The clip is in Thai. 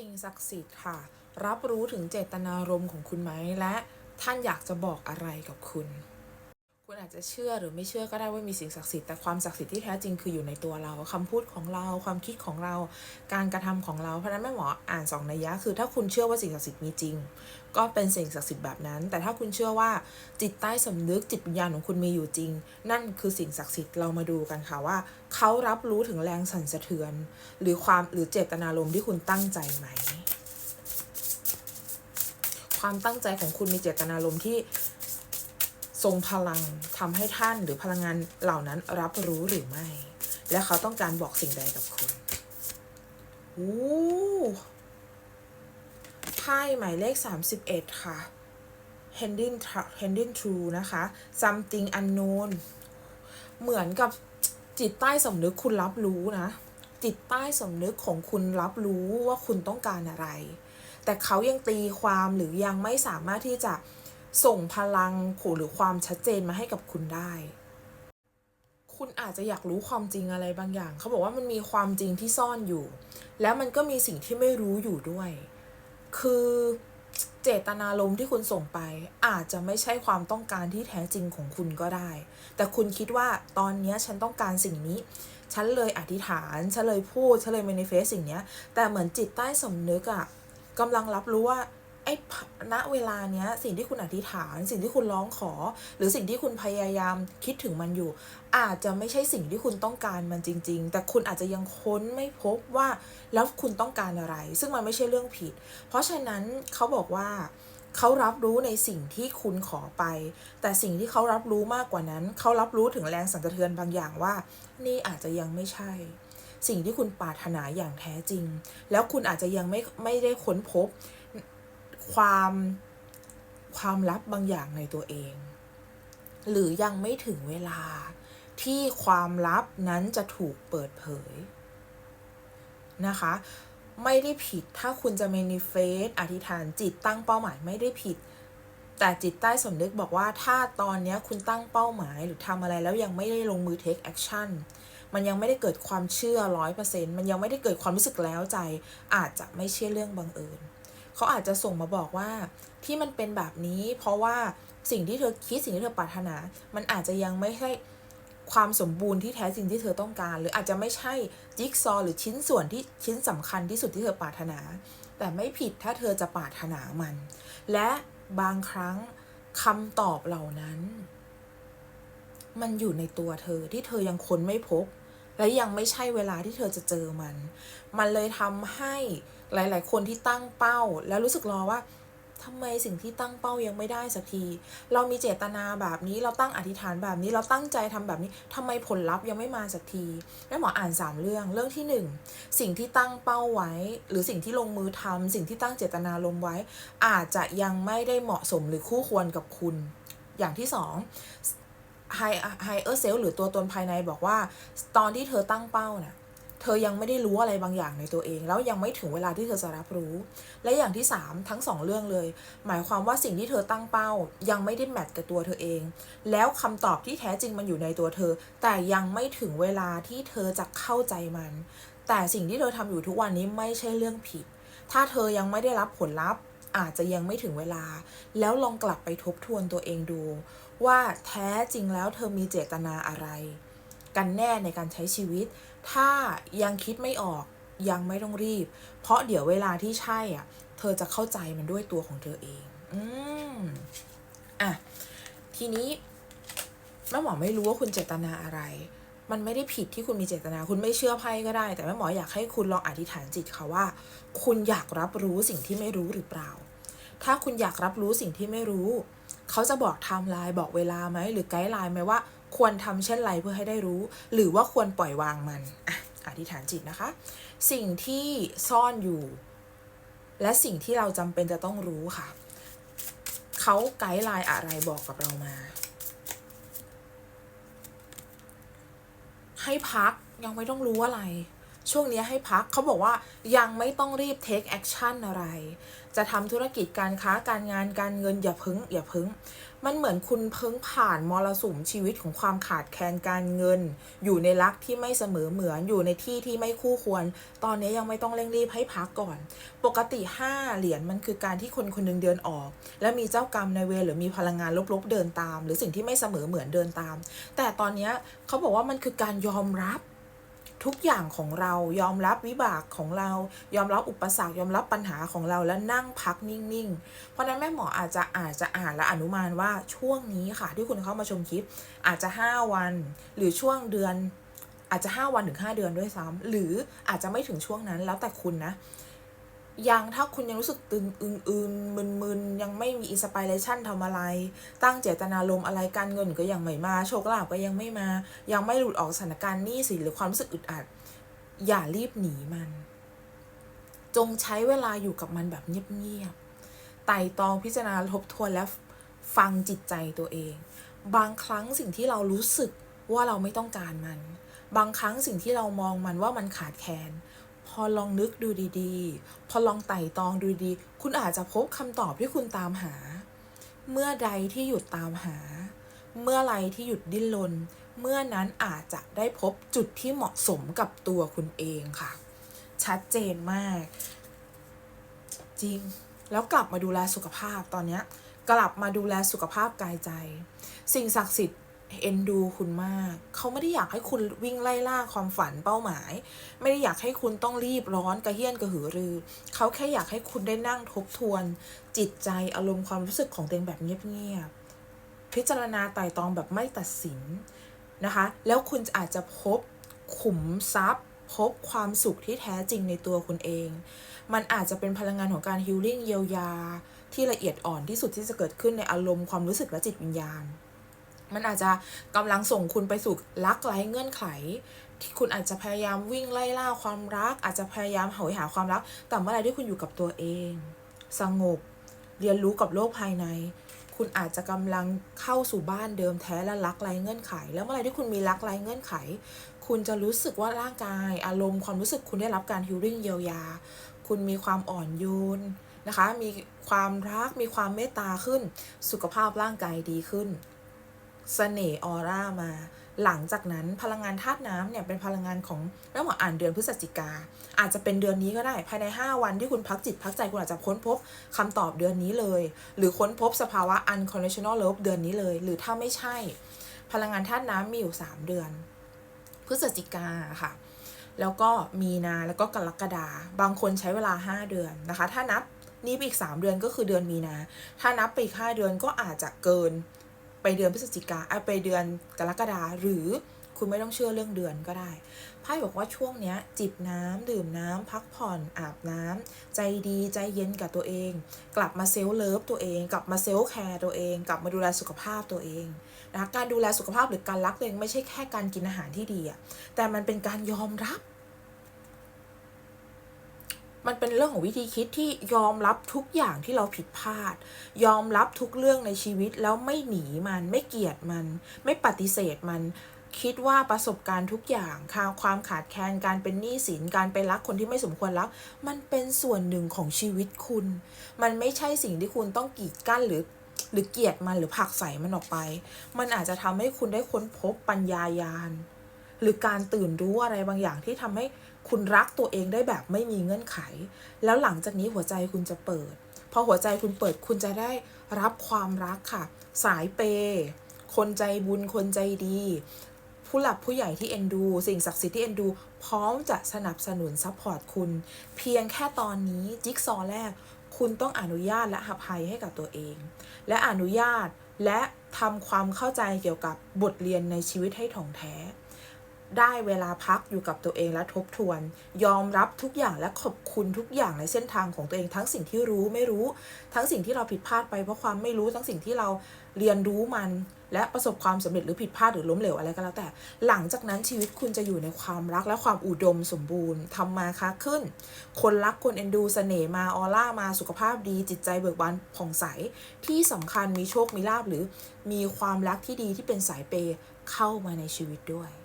สิ่งศักดิ์สิทธิ์ค่ะ รับรู้ถึงเจตนารมณ์ของคุณไหมและท่านอยากจะบอกอะไรกับคุณ คุณอาจจะเชื่อหรือไม่เชื่อก็ได้ว่ามีสิ่งศักดิ์สิทธิ์แต่ความศักดิ์สิทธิ์ที่แท้จริงคืออยู่ในตัวเราคำพูดของเราความคิดของเรา การกระทำของเราเพราะฉะนั้นแม่หมออ่านสองนัยยะคือ ถ้าคุณเชื่อว่าสิ่งศักดิ์สิทธิ์มีจริง ก็เป็นสิ่งศักดิ์สิทธิ์แบบนั้น แต่ถ้าคุณเชื่อว่าจิตใต้สำนึกจิตวิญญาณของคุณมีอยู่จริง นั่นคือสิ่งศักดิ์สิทธิ์เรามาดูกันค่ะว่า เขารับรู้ถึงแรงสั่นสะเทือน หรือความหรือเจตนารมณ์ที่คุณตั้งใจไหมความตั้งใจของคุณมีเจตนารมณ์ที่ ทรงพลังทำให้ท่านหรือพลังงานเหล่านั้นรับรู้หรือไม่ และเขาต้องการบอกสิ่งใดกับคุณโอ้ไพ่หมายเลข 31 ค่ะ Hending Hending True นะคะ something unknown เหมือนกับจิตใต้สำนึกคุณรับรู้นะ จิตใต้สำนึกของคุณรับรู้ว่าคุณต้องการอะไร แต่เขายังตีความหรือยังไม่สามารถที่จะ ส่งพลังหรือความชัดเจนมาให้กับคุณได้ คุณอาจจะอยากรู้ความจริงอะไรบางอย่าง เขาบอกว่ามันมีความจริงที่ซ่อนอยู่ แล้วมันก็มีสิ่งที่ไม่รู้อยู่ด้วย คือเจตนารมณ์ที่คุณส่งไป อาจจะไม่ใช่ความต้องการที่แท้จริงของคุณก็ได้ แต่คุณคิดว่าตอนนี้ฉันต้องการสิ่งนี้ ฉันเลยอธิษฐาน ฉันเลยพูด ฉันเลย manifest สิ่งนี้ แต่เหมือนจิตใต้สำนึกอะกำลังรับรู้ว่า ไอ้ณเวลาเนี้ยสิ่งที่คุณอธิษฐาน สิ่งที่คุณร้องขอ หรือสิ่งที่คุณพยายามคิดถึงมันอยู่ อาจจะไม่ใช่สิ่งที่คุณต้องการมันจริง ๆ แต่คุณอาจจะยังค้นไม่พบว่าแล้วคุณต้องการอะไร ซึ่งมันไม่ใช่เรื่องผิด เพราะฉะนั้นเขาบอกว่าเขารับรู้ในสิ่งที่คุณขอไป แต่สิ่งที่เขารับรู้มากกว่านั้น เขารับรู้ถึงแรงสั่นสะเทือนบางอย่างว่า นี่อาจจะยังไม่ใช่ สิ่งที่คุณปรารถนาอย่างแท้จริง แล้วคุณอาจจะยังไม่ไม่ได้ค้นพบ ความความลับบางอย่างในตัวเอง หรือยังไม่ถึงเวลาที่ความลับนั้นจะถูกเปิดเผยนะคะ ไม่ได้ผิดถ้าคุณจะ manifest อธิษฐานจิตตั้งเป้าหมายไม่ได้ผิด แต่จิตใต้สำนึกบอกว่าถ้าตอนนี้คุณตั้งเป้าหมายหรือทำอะไรแล้วยังไม่ได้ลงมือ take action มันยังไม่ได้เกิดความเชื่อร้อยเปอร์เซ็นต์มันยังไม่ได้เกิดความรู้สึกแล้วใจ อาจจะไม่ใช่เรื่องบังเอิญ เขาอาจจะส่งมาบอกว่าที่มันเป็นแบบนี้ เพราะว่าสิ่งที่เธอคิดสิ่งที่เธอปรารถนา มันอาจจะยังไม่ใช่ความสมบูรณ์ที่แท้จริงที่เธอต้องการ หรืออาจจะไม่ใช่จิ๊กซอหรือชิ้นส่วนที่ชิ้นสำคัญที่สุดที่เธอปรารถนา แต่ไม่ผิดถ้าเธอจะปรารถนามัน และบางครั้งคำตอบเหล่านั้น มันอยู่ในตัวเธอที่เธอยังค้นไม่พบ และยังไม่ใช่เวลาที่เธอจะเจอมัน มันเลยทำให้ หลาย ๆ คนที่ตั้งเป้า แล้วรู้สึกรอว่าทำไมสิ่งที่ตั้งเป้ายังไม่ได้สักที เรามีเจตนาแบบนี้ เราตั้งอธิษฐานแบบนี้ เราตั้งใจทำแบบนี้ทำไมผลลัพธ์ยังไม่มาสักที แม่หมออ่านสามเรื่อง เรื่องที่หนึ่งสิ่งที่ตั้งเป้าไว้ หรือสิ่งที่ลงมือทำสิ่งที่ตั้งเจตนาลงไว้ อาจจะยังไม่ได้เหมาะสมหรือคู่ควรกับคุณ อย่างที่สองไฮไฮเออร์เซลหรือตัวตนภายในบอกว่า ตอนที่เธอตั้งเป้าน่ะ เธอยังไม่ได้รู้อะไรบางอย่างในตัวเอง แล้วยังไม่ถึงเวลาที่เธอจะรับรู้ และอย่างที่สามทั้งสองเรื่องเลย หมายความว่าสิ่งที่เธอตั้งเป้า ยังไม่ได้แมทกับตัวเธอเอง แล้วคำตอบที่แท้จริงมันอยู่ในตัวเธอ แต่ยังไม่ถึงเวลาที่เธอจะเข้าใจมัน แต่สิ่งที่เธอทำอยู่ทุกวันนี้ไม่ใช่เรื่องผิด ถ้าเธอยังไม่ได้รับผลลัพธ์อาจจะยังไม่ถึงเวลา แล้วลองกลับไปทบทวนตัวเองดู ว่าแท้จริงแล้วเธอมีเจตนาอะไร กันแน่ในการใช้ชีวิต ถ้ายังคิดไม่ออกยังไม่ต้องรีบ เพราะเดี๋ยวเวลาที่ใช่อะ เธอจะเข้าใจมันด้วยตัวของเธอเอง อืมอะ ทีนี้แม่หมอไม่รู้ว่าคุณเจตนาอะไร มันไม่ได้ผิดที่คุณมีเจตนา คุณไม่เชื่อไพ่ก็ได้ แต่แม่หมออยากให้คุณลองอธิษฐานจิตค่ะว่า คุณอยากรับรู้สิ่งที่ไม่รู้หรือเปล่า ถ้าคุณอยากรับรู้สิ่งที่ไม่รู้ เขาจะบอกไทม์ไลน์บอกเวลาไหมหรือไกด์ไลน์ไหมว่า ควรทำเช่นไรเพื่อให้ได้รู้ หรือว่าควรปล่อยวางมันอธิษฐานจิตนะคะ สิ่งที่ซ่อนอยู่ และสิ่งที่เราจำเป็นจะต้องรู้ค่ะ เขาไกด์ไลน์อะไรบอกกับเรามา ให้พักยังไม่ต้องรู้อะไร ช่วงนี้ให้พักเขาบอกว่ายังไม่ต้องรีบ take action อะไร จะทำธุรกิจการค้าการงานการเงินอย่าพึ่งอย่าพึ่ง มันเหมือนคุณเพิ่งผ่านมรสุมชีวิตของความขาดแคลนการเงิน อยู่ในรักที่ไม่เสมอเหมือนอยู่ในที่ที่ไม่คู่ควร ตอนนี้ยังไม่ต้องเร่งรีบให้พักก่อน ปกติ 5 เหรียญมันคือการที่คนคนหนึงเดินออก แล้วมีเจ้ากรรมในเวรหรือมีพลังงานลบๆเดินตาม หรือสิ่งที่ไม่เสมอเหมือนเดินตาม แต่ตอนนี้เขาบอกว่ามันคือการยอมรับ ทุกอย่างของเรายอมรับวิบากของเรา ยอมรับอุปสรรคยอมรับปัญหาของเราแล้วนั่งพักนิ่งๆ เพราะนั้นแม่หมออาจจะอาจจะอ่านและอนุมานว่าช่วงนี้ค่ะ ที่คุณเข้ามาชมคลิป อาจจะ 5 วัน หรือช่วงเดือนอาจจะ 5 วันถึง 5 เดือนด้วยซ้ำหรืออาจจะไม่ถึงช่วงนั้นแล้วแต่คุณนะ ยังถ้าคุณยังรู้สึกตึงอึนๆมึนยังไม่มีอินสปิเรชันทำอะไร ตั้งเจตนารมอะไรการเงินก็ยังไม่มา โชคลาภก็ยังไม่มา ยังไม่หลุดออกสถานการณ์นี้สิหรือความรู้สึกอึดอัด อย่ารีบหนีมัน จงใช้เวลาอยู่กับมันแบบเงียบๆไต่ตองพิจารณาทบทวนและฟังจิตใจตัวเอง บางครั้งสิ่งที่เรารู้สึกว่าเราไม่ต้องการมัน บางครั้งสิ่งที่เรามองมันว่ามันขาดแคลน พอลองนึกดูดีๆ พอลองไต่ตองดูดี คุณอาจจะพบคำตอบที่คุณตามหา เมื่อใดที่หยุดตามหา เมื่อไรที่หยุดดิ้นรน เมื่อนั้นอาจจะได้พบจุดที่เหมาะสมกับตัวคุณเองค่ะ ชัดเจนมาก จริง แล้วกลับมาดูแลสุขภาพตอนนี้กลับมาดูแลสุขภาพกายใจ สิ่งศักดิ์สิทธิ์ เอ็นดูคุณมาก เขาไม่ได้อยากให้คุณวิ่งไล่ล่าความฝันเป้าหมาย ไม่ได้อยากให้คุณต้องรีบร้อนกระเฮี้ยนกระหือรือ เขาแค่อยากให้คุณได้นั่งทบทวน จิตใจอารมณ์ความรู้สึกของตัวเองแบบเงียบๆพิจารณาไต่ตองแบบไม่ตัดสินนะคะ แล้วคุณอาจจะพบขุมทรัพย์ พบความสุขที่แท้จริงในตัวคุณเอง มันอาจจะเป็นพลังงานของการฮิลลิ่งเยียวยา ที่ละเอียดอ่อนที่สุดที่จะเกิดขึ้นในอารมณ์ความรู้สึกและจิตวิญญาณ มันอาจจะกำลังส่งคุณไปสู่รักไร้เงื่อนไข ที่คุณอาจจะพยายามวิ่งไล่ล่าความรัก อาจจะพยายามหาหาความรัก แต่เมื่อไรที่คุณอยู่กับตัวเอง สงบ เรียนรู้กับโลกภายใน คุณอาจจะกำลังเข้าสู่บ้านเดิมแท้และรักไร้เงื่อนไข แล้วเมื่อไรที่คุณมีรักไร้เงื่อนไข คุณจะรู้สึกว่าร่างกาย อารมณ์ความรู้สึกคุณได้รับการฮิลลิ่งเยียวยา คุณมีความอ่อนโยนนะคะ มีความรัก มีความเมตตาขึ้น สุขภาพร่างกายดีขึ้น เสน่ห์ออร่ามา หลังจากนั้นพลังงานธาตุน้ำเนี่ยเป็นพลังงานของแม่หมออ่านเดือนพฤศจิกา อาจจะเป็นเดือนนี้ก็ได้ ภายใน 5 วันที่คุณพักจิตพักใจคุณอาจจะค้นพบคำตอบเดือนนี้เลย หรือค้นพบสภาวะ unconditional love เดือนนี้เลย หรือถ้าไม่ใช่ พลังงานธาตุน้ำมีอยู่ 3 เดือน พฤศจิกาค่ะแล้วก็มีนาแล้วก็กรกฎาบางคนใช้เวลา 5 เดือนนะคะ ถ้านับนี่ไปอีก 3 เดือนก็คือเดือนมีนา ถ้านับไปอีก5เดือนก็อาจจะเกิน ไปเดือนพฤศจิกาไปเดือนกรกฎาหรือคุณไม่ต้องเชื่อเรื่องเดือนก็ได้ไพ่บอกว่าช่วงเนี้ยจิบน้ำดื่มน้ำพักผ่อนอาบน้ำใจดีใจเย็นกับตัวเอง กลับมาเซล์เลิฟตัวเอง กลับมาเซล์แคร์ตัวเอง กลับมาดูแลสุขภาพตัวเองนะคะการดูแลสุขภาพหรือการรักตัวเองไม่ใช่แค่การกินอาหารที่ดีอะแต่มันเป็นการยอมรับ มันเป็นเรื่องของวิธีคิดที่ยอมรับทุกอย่างที่เราผิดพลาด ยอมรับทุกเรื่องในชีวิตแล้วไม่หนีมันไม่เกลียดมัน ไม่ปฏิเสธมันคิดว่าประสบการณ์ทุกอย่างค่าความขาดแคลนการเป็นหนี้สินการไปรักคนที่ไม่สมควรรัก มันเป็นส่วนหนึ่งของชีวิตคุณ มันไม่ใช่สิ่งที่คุณต้องกีดกั้นหรือหรือเกลียดมันหรือผลักใส่มันออกไป มันอาจจะทำให้คุณได้ค้นพบปัญญายาณหรือการตื่นรู้อะไรบางอย่างที่ทำให้ คุณรักตัวเองได้แบบไม่มีเงื่อนไข แล้วหลังจากนี้หัวใจคุณจะเปิด พอหัวใจคุณเปิดคุณจะได้รับความรักค่ะ สายเปย์คนใจบุญคนใจดี ผู้หลักผู้ใหญ่ที่เอ็นดู สิ่งศักดิ์สิทธิ์ที่เอ็นดู พร้อมจะสนับสนุนซัพพอร์ตคุณ เพียงแค่ตอนนี้จิ๊กซอว์แรก คุณต้องอนุญาตและอภัยให้กับตัวเอง และอนุญาตและทำความเข้าใจเกี่ยวกับบทเรียนในชีวิตให้ถ่องแท้ ได้เวลาพักอยู่กับตัวเองและทบทวน ยอมรับทุกอย่างและขอบคุณทุกอย่างในเส้นทางของตัวเอง ทั้งสิ่งที่รู้ไม่รู้ ทั้งสิ่งที่เราผิดพลาดไปเพราะความไม่รู้ทั้งสิ่งที่เราเรียนรู้มัน และประสบความสำเร็จหรือผิดพลาดหรือล้มเหลวอะไรก็แล้วแต่ หลังจากนั้นชีวิตคุณจะอยู่ในความรักและความอุดมสมบูรณ์ทำมาค้าขึ้น คนรักคนเอ็นดูเสน่ห์มาออร่ามาสุขภาพดี จิตใจเบิกบานผ่องใส ที่สำคัญมีโชคมีลาบหรือมีความรักที่ดีที่เป็นสายเปย์เข้ามาในชีวิตด้วย